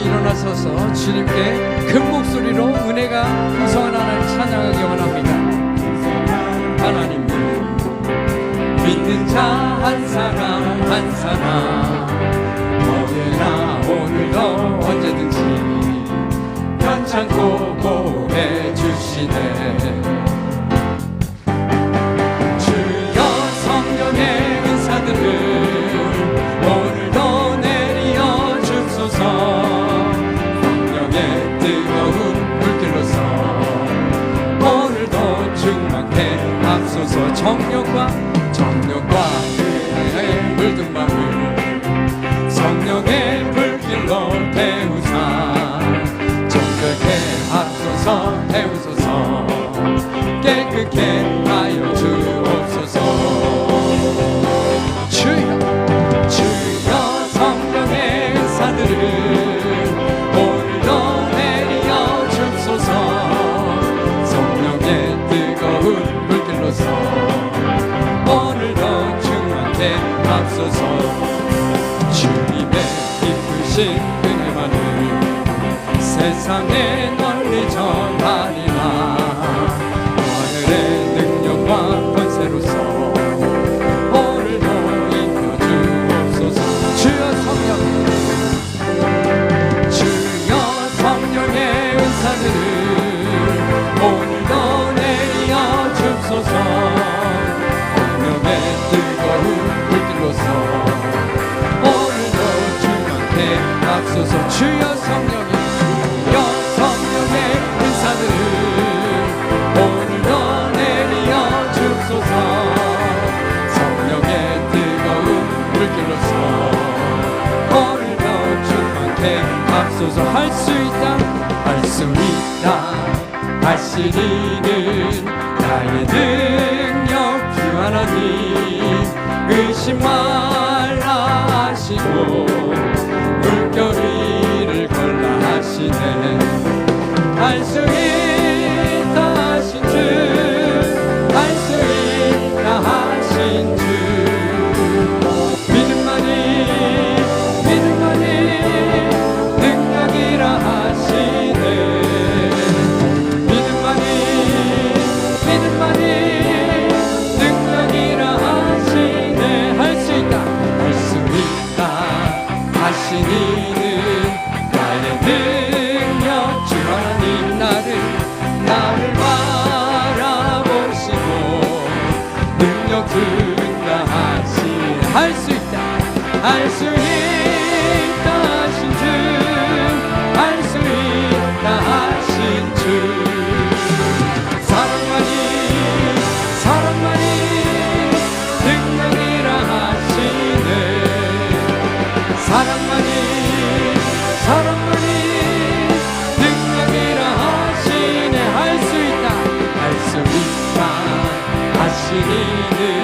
일어나서서. 주님께 큰 목소리로 은혜가 풍성한 하나님 찬양하기 원합니다. 하나님 믿는 자 한 사람 한 사람. 어제나 오늘도 언제든지 편찮고 보호해 주시네 충만케 앞서서 정력과 정력과 앞서서 주님의 기쁘신 은혜만을 세상에 널리 전하리라. 하늘의 능력과 권세로서 오늘도 인도주옵소서. 주여 성령. 주여 성령의 은사들을 오늘도 내리어 주소서 성령의 주여 성령의 은사들을 오늘도 내리어 주소서. 성령의 뜨거운 불길로서. 오늘도 충만케 앞서서 할 수 있다. 할 수 있다. 하시니는 나의 능력 주 하나님. 의심 말라 하시고 할 수 있다. 할 수 있다 하신 주할 수 있다 하신 주. 사랑만이 사랑만이 능력이라 하시네. 사랑만이 사랑만이 능력이라 하시네. 할 수 있다. 할 수 있다 하시니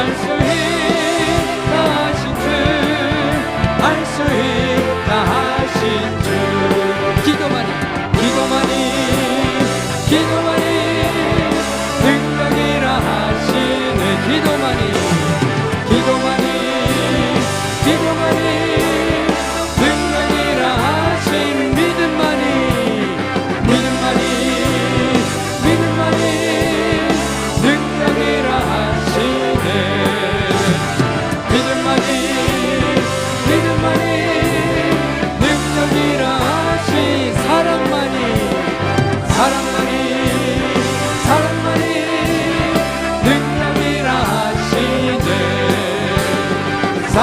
할수있